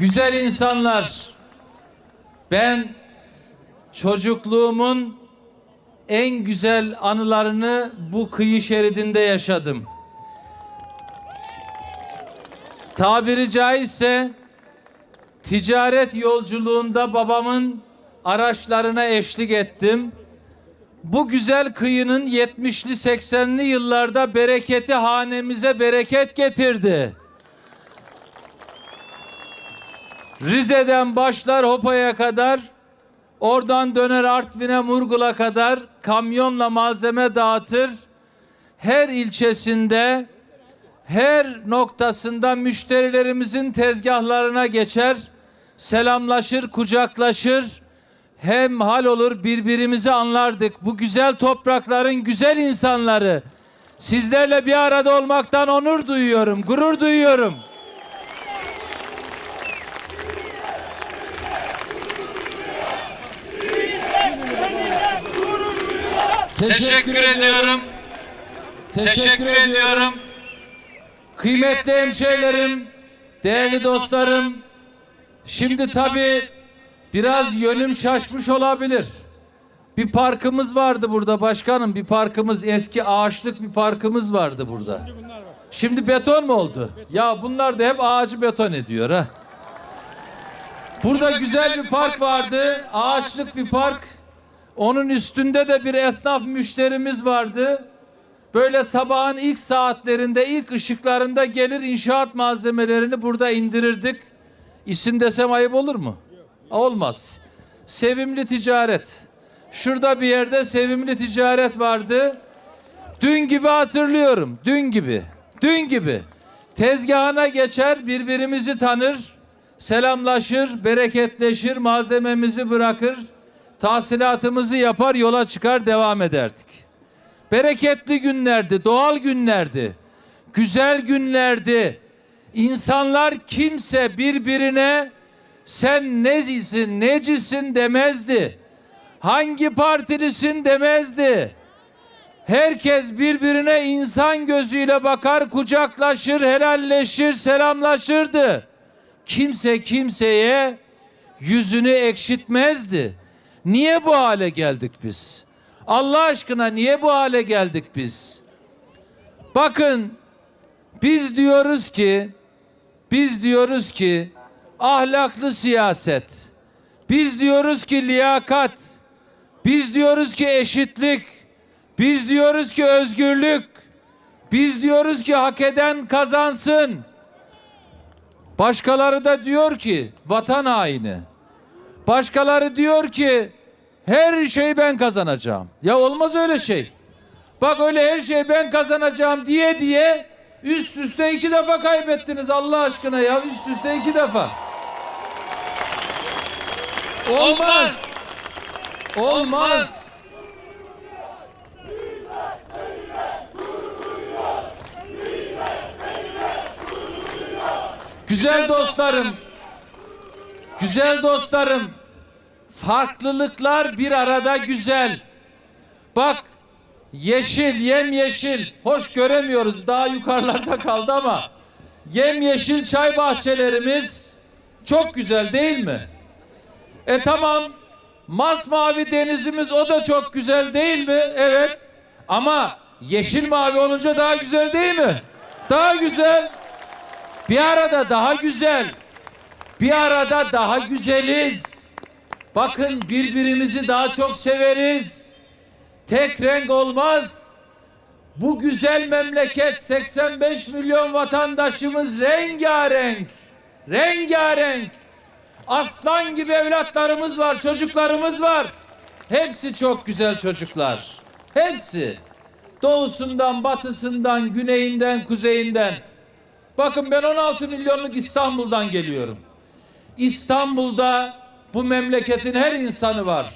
Güzel insanlar, ben çocukluğumun en güzel anılarını bu kıyı şeridinde yaşadım. Tabiri caizse ticaret yolculuğunda babamın araçlarına eşlik ettim. Bu güzel kıyının 70'li 80'li yıllarda bereketi hanemize bereket getirdi. Rize'den başlar Hopa'ya kadar, oradan döner Artvin'e Murgul'a kadar kamyonla malzeme dağıtır. Her ilçesinde, her noktasında müşterilerimizin tezgahlarına geçer, selamlaşır, kucaklaşır, hem hal olur birbirimizi anlardık. Bu güzel toprakların güzel insanları. Sizlerle bir arada olmaktan onur duyuyorum, gurur duyuyorum. Teşekkür ediyorum. Teşekkür ediyorum. Kıymetli hemşehrilerim, değerli dostlarım. Şimdi tabii biraz yönüm şaşmış olabilir. Bir parkımız vardı burada başkanım. Bir parkımız eski ağaçlık bir parkımız vardı burada. Şimdi beton mu oldu? Ya bunlar da hep ağacı beton ediyor ha. Burada güzel bir park vardı. Ağaçlık bir park. Onun üstünde de bir esnaf müşterimiz vardı. Böyle sabahın ilk saatlerinde, ilk ışıklarında gelir inşaat malzemelerini burada indirirdik. İsim desem ayıp olur mu? Olmaz. Sevimli ticaret. Şurada bir yerde sevimli ticaret vardı. Dün gibi hatırlıyorum. Dün gibi. Dün gibi. Tezgahına geçer, birbirimizi tanır, selamlaşır, bereketleşir, malzememizi bırakır, tahsilatımızı yapar, yola çıkar, devam ederdik. Bereketli günlerdi, doğal günlerdi. Güzel günlerdi. İnsanlar kimse birbirine sen nezisin, necisin demezdi. Hangi partilisin demezdi. Herkes birbirine insan gözüyle bakar, kucaklaşır, helalleşir, selamlaşırdı. Kimse kimseye yüzünü ekşitmezdi. Niye bu hale geldik biz? Allah aşkına niye bu hale geldik biz? Bakın biz diyoruz ki biz diyoruz ki ahlaklı siyaset. Biz diyoruz ki liyakat. Biz diyoruz ki eşitlik. Biz diyoruz ki özgürlük. Biz diyoruz ki hak eden kazansın. Başkaları da diyor ki vatan haini. Başkaları diyor ki her şeyi ben kazanacağım. Ya olmaz öyle şey. Bak öyle her şeyi ben kazanacağım diye diye üst üste iki defa kaybettiniz Allah aşkına ya üst üste iki defa. Olmaz. Olmaz. Güzel dostlarım. Güzel dostlarım. Farklılıklar bir arada güzel. Bak yeşil, yem yeşil. Hoş göremiyoruz. Daha yukarılarda kaldı ama yem yeşil çay bahçelerimiz çok güzel değil mi? E tamam. Masmavi denizimiz o da çok güzel değil mi? Evet. Ama yeşil mavi olunca daha güzel değil mi? Daha güzel. Bir arada daha güzel. Bir arada daha güzeliz. Bakın birbirimizi daha çok severiz. Tek renk olmaz. Bu güzel memleket 85 milyon vatandaşımız rengarenk. Rengarenk. Aslan gibi evlatlarımız var, çocuklarımız var. Hepsi çok güzel çocuklar. Hepsi. Doğusundan, batısından, güneyinden, kuzeyinden. Bakın ben 16 milyonluk İstanbul'dan geliyorum. İstanbul'da bu memleketin her insanı var.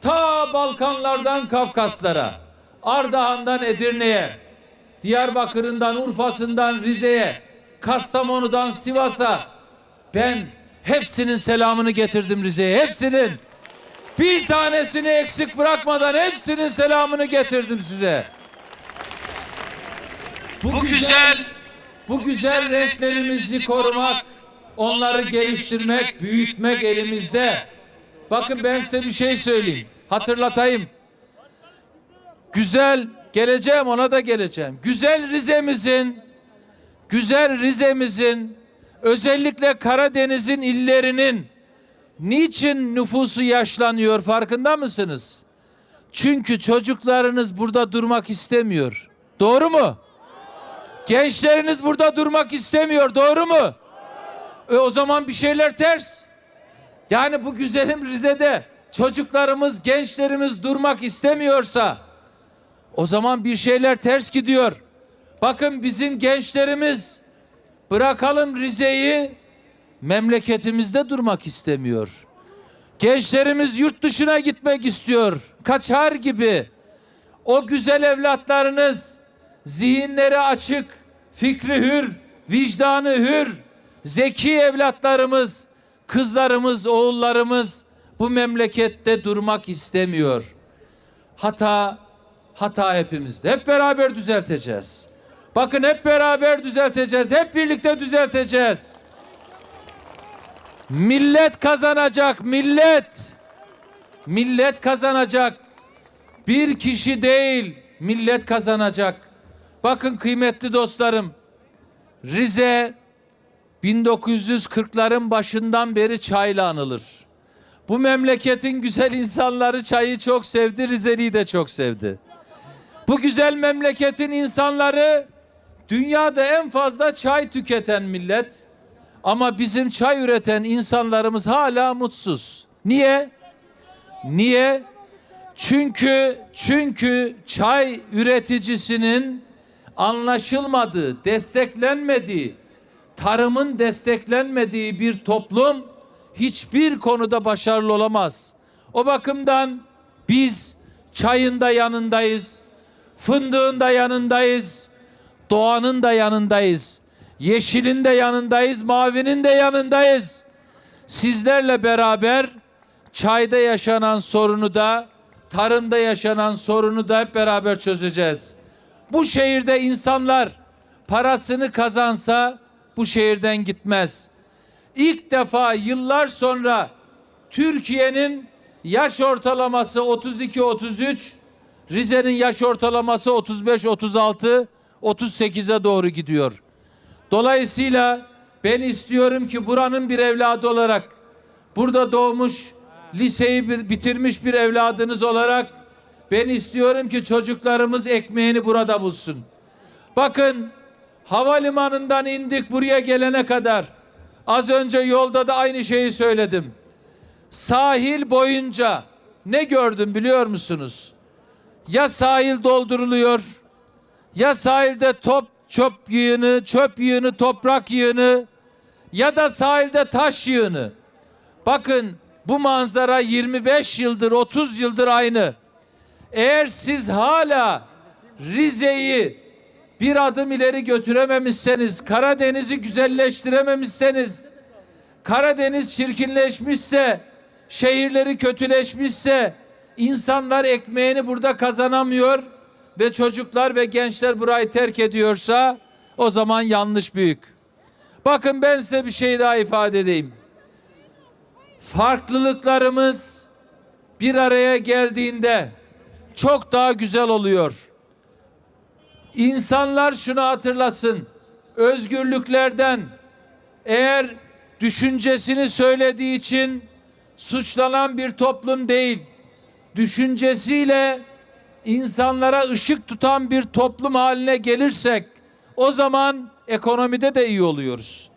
Ta Balkanlardan Kafkaslara, Ardahan'dan Edirne'ye, Diyarbakır'ından Urfa'sından Rize'ye, Kastamonu'dan Sivas'a ben hepsinin selamını getirdim Rize'ye. Hepsinin. Bir tanesini eksik bırakmadan hepsinin selamını getirdim size. Bu güzel bu güzel renklerimizi korumak, onları geliştirmek, büyütmek elimizde. Bakın ben size bir şey söyleyeyim. Hatırlatayım. Güzel geleceğim ona da geleceğim. Güzel Rize'mizin güzel Rize'mizin özellikle Karadeniz'in illerinin niçin nüfusu yaşlanıyor farkında mısınız? Çünkü çocuklarınız burada durmak istemiyor. Doğru mu? Gençleriniz burada durmak istemiyor. Doğru mu? E o zaman bir şeyler ters. Yani bu güzelim Rize'de çocuklarımız, gençlerimiz durmak istemiyorsa o zaman bir şeyler ters gidiyor. Bakın bizim gençlerimiz bırakalım Rize'yi memleketimizde durmak istemiyor. Gençlerimiz yurt dışına gitmek istiyor. Kaçar gibi. O güzel evlatlarınız zihinleri açık, fikri hür, vicdanı hür, zeki evlatlarımız, kızlarımız, oğullarımız bu memlekette durmak istemiyor. Hata, hata hepimizde. Hep beraber düzelteceğiz. Bakın hep beraber düzelteceğiz. Hep birlikte düzelteceğiz. Millet kazanacak, millet. Millet kazanacak. Bir kişi değil, millet kazanacak. Bakın kıymetli dostlarım. Rize 1940'ların başından beri çayla anılır. Bu memleketin güzel insanları çayı çok sevdi, Rizeli'yi de çok sevdi. Bu güzel memleketin insanları dünyada en fazla çay tüketen millet. Ama bizim çay üreten insanlarımız hala mutsuz. Niye? Niye? Çünkü çünkü çay üreticisinin anlaşılmadığı, desteklenmediği, tarımın desteklenmediği bir toplum hiçbir konuda başarılı olamaz. O bakımdan biz çayın da yanındayız, fındığın da yanındayız, doğanın da yanındayız. Yeşilin de yanındayız, mavinin de yanındayız. Sizlerle beraber çayda yaşanan sorunu da, tarımda yaşanan sorunu da hep beraber çözeceğiz. Bu şehirde insanlar parasını kazansa bu şehirden gitmez. İlk defa yıllar sonra Türkiye'nin yaş ortalaması 32-33, Rize'nin yaş ortalaması 35-36, 38'e doğru gidiyor. Dolayısıyla ben istiyorum ki buranın bir evladı olarak burada doğmuş, liseyi bitirmiş bir evladınız olarak ben istiyorum ki çocuklarımız ekmeğini burada bulsun. Bakın havalimanından indik buraya gelene kadar az önce yolda da aynı şeyi söyledim. Sahil boyunca ne gördüm biliyor musunuz? Ya sahil dolduruluyor ya sahilde top çöp yığını, çöp yığını, toprak yığını ya da sahilde taş yığını. Bakın bu manzara 25 yıldır, 30 yıldır aynı. Eğer siz hala Rize'yi bir adım ileri götürememişseniz, Karadeniz'i güzelleştirememişseniz, Karadeniz çirkinleşmişse, şehirleri kötüleşmişse, insanlar ekmeğini burada kazanamıyor ve çocuklar ve gençler burayı terk ediyorsa o zaman yanlış büyük. Bakın ben size bir şey daha ifade edeyim. Farklılıklarımız bir araya geldiğinde çok daha güzel oluyor. İnsanlar şunu hatırlasın. Özgürlüklerden eğer düşüncesini söylediği için suçlanan bir toplum değil. Düşüncesiyle insanlara ışık tutan bir toplum haline gelirsek o zaman ekonomide de iyi oluyoruz.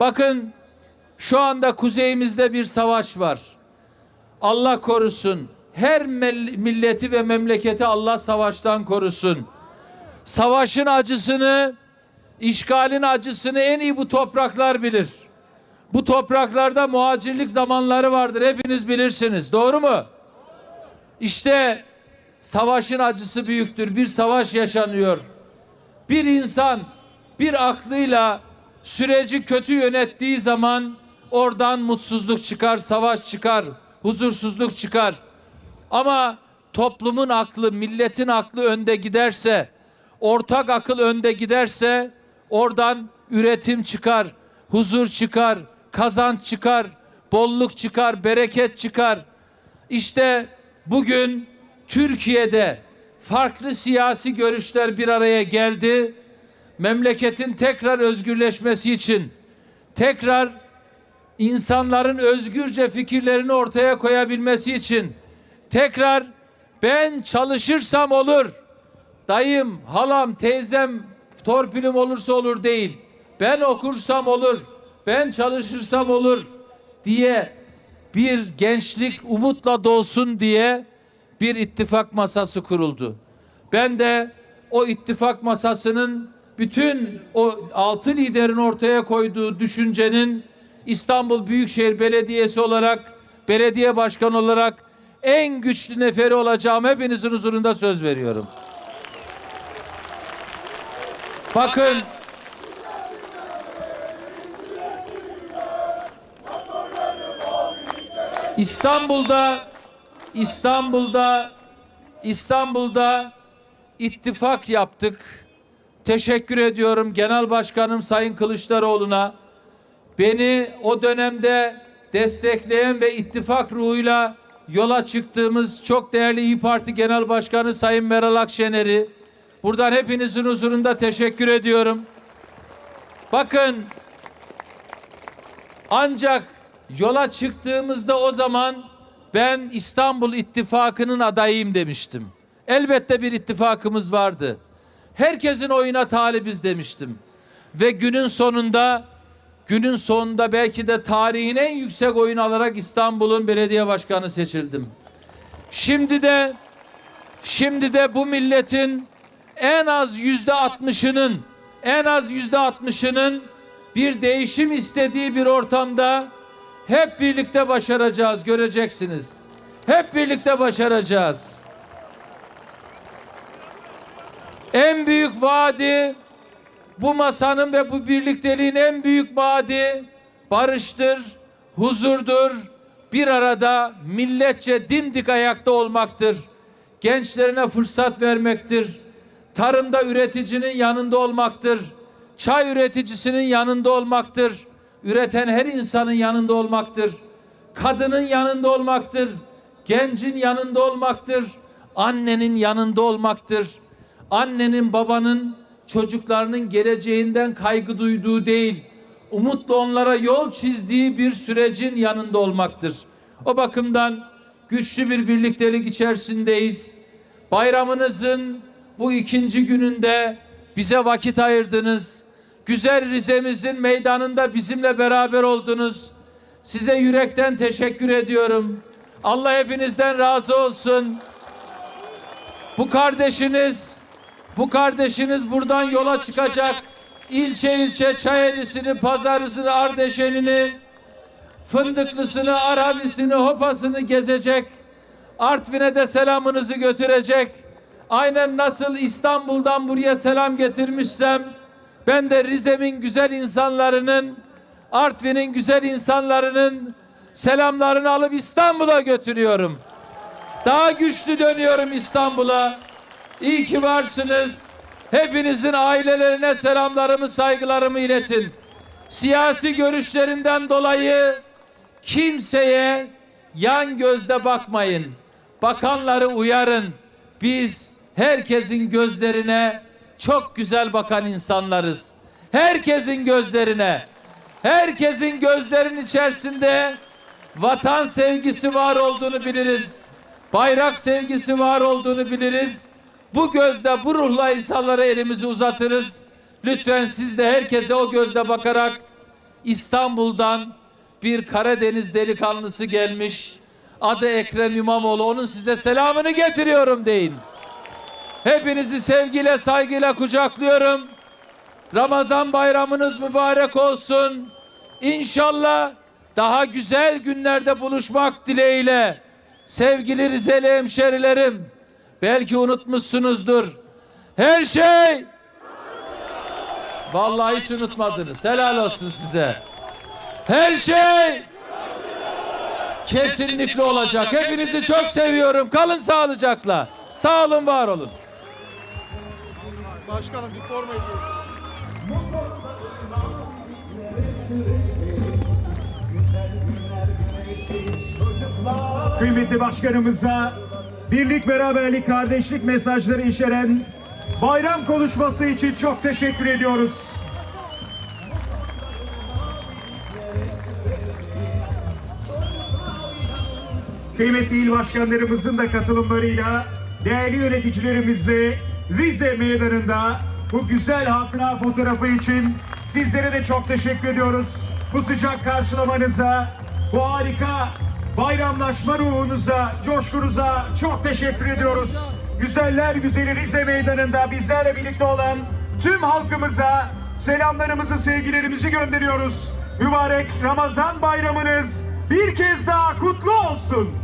Bakın şu anda kuzeyimizde bir savaş var. Allah korusun. Her milleti ve memleketi Allah savaştan korusun. Savaşın acısını, işgalin acısını en iyi bu topraklar bilir. Bu topraklarda muhacirlik zamanları vardır. Hepiniz bilirsiniz. Doğru mu? İşte savaşın acısı büyüktür. Bir savaş yaşanıyor. Bir insan bir aklıyla süreci kötü yönettiği zaman oradan mutsuzluk çıkar, savaş çıkar, huzursuzluk çıkar. Ama toplumun aklı, milletin aklı önde giderse, ortak akıl önde giderse oradan üretim çıkar, huzur çıkar, kazanç çıkar, bolluk çıkar, bereket çıkar. İşte bugün Türkiye'de farklı siyasi görüşler bir araya geldi. Memleketin tekrar özgürleşmesi için tekrar insanların özgürce fikirlerini ortaya koyabilmesi için tekrar ben çalışırsam olur. Dayım, halam, teyzem torpilim olursa olur değil. Ben okursam olur. Ben çalışırsam olur diye bir gençlik umutla dolsun diye bir ittifak masası kuruldu. Ben de o ittifak masasının bütün o altı liderin ortaya koyduğu düşüncenin İstanbul Büyükşehir Belediyesi olarak, belediye başkanı olarak en güçlü neferi olacağım hepinizin huzurunda söz veriyorum. Bakın İstanbul'da İstanbul'da İstanbul'da ittifak yaptık. Teşekkür ediyorum Genel Başkanım Sayın Kılıçdaroğlu'na. Beni o dönemde destekleyen ve ittifak ruhuyla yola çıktığımız çok değerli İyi Parti Genel Başkanı Sayın Meral Akşener'i buradan hepinizin huzurunda teşekkür ediyorum. Bakın ancak yola çıktığımızda o zaman ben İstanbul İttifakı'nın adayıyım demiştim. Elbette bir ittifakımız vardı. Herkesin oyuna talibiz demiştim. Ve günün sonunda günün sonunda belki de tarihin en yüksek oyun alarak İstanbul'un belediye başkanı seçildim. Şimdi de şimdi de bu milletin en az yüzde altmışının en az yüzde altmışının bir değişim istediği bir ortamda hep birlikte başaracağız göreceksiniz. Hep birlikte başaracağız. En büyük vaadi bu masanın ve bu birlikteliğin en büyük vaadi barıştır, huzurdur, bir arada milletçe dimdik ayakta olmaktır. Gençlerine fırsat vermektir. Tarımda üreticinin yanında olmaktır. Çay üreticisinin yanında olmaktır. Üreten her insanın yanında olmaktır. Kadının yanında olmaktır. Gencin yanında olmaktır. Annenin yanında olmaktır. Annenin babanın çocuklarının geleceğinden kaygı duyduğu değil, umutla onlara yol çizdiği bir sürecin yanında olmaktır. O bakımdan güçlü bir birliktelik içerisindeyiz. Bayramınızın bu ikinci gününde bize vakit ayırdınız. Güzel Rize'mizin meydanında bizimle beraber oldunuz. Size yürekten teşekkür ediyorum. Allah hepinizden razı olsun. Bu kardeşiniz, bu kardeşiniz buradan yola çıkacak. İlçe ilçe Çayeli'sini, Pazarısını, Ardeşen'ini, Fındıklısını, Arabisini, Hopasını gezecek. Artvin'e de selamınızı götürecek. Aynen nasıl İstanbul'dan buraya selam getirmişsem ben de Rize'min güzel insanlarının, Artvin'in güzel insanlarının selamlarını alıp İstanbul'a götürüyorum. Daha güçlü dönüyorum İstanbul'a. İyi ki varsınız. Hepinizin ailelerine selamlarımı, saygılarımı iletin. Siyasi görüşlerinden dolayı kimseye yan gözle bakmayın. Bakanları uyarın. Biz herkesin gözlerine çok güzel bakan insanlarız. Herkesin gözlerine, herkesin gözlerin içerisinde vatan sevgisi var olduğunu biliriz. Bayrak sevgisi var olduğunu biliriz. Bu gözle, bu ruhla insanlara elimizi uzatırız. Lütfen siz de herkese o gözle bakarak İstanbul'dan bir Karadeniz delikanlısı gelmiş. Adı Ekrem İmamoğlu. Onun size selamını getiriyorum deyin. Hepinizi sevgiyle, saygıyla kucaklıyorum. Ramazan bayramınız mübarek olsun. İnşallah daha güzel günlerde buluşmak dileğiyle. Sevgili Rizeli hemşerilerim, belki unutmuşsunuzdur. Her şey Vallahi hiç unutmadınız. Helal olsun size. Her şey kesinlikle olacak. Hepinizi çok seviyorum. Kalın sağlıcakla. Sağ olun, var olun. Başkanım bir forma. Kıymetli başkanımıza birlik, beraberlik, kardeşlik mesajları içeren bayram konuşması için çok teşekkür ediyoruz. Kıymetli il başkanlarımızın da katılımlarıyla değerli yöneticilerimizle Rize Meydanı'nda bu güzel hatıra fotoğrafı için sizlere de çok teşekkür ediyoruz. Bu sıcak karşılamanıza, bu harika bayramlaşma ruhunuza, coşkunuza çok teşekkür ediyoruz. Güzeller güzeli Rize Meydanı'nda bizlerle birlikte olan tüm halkımıza selamlarımızı, sevgilerimizi gönderiyoruz. Mübarek Ramazan bayramınız bir kez daha kutlu olsun.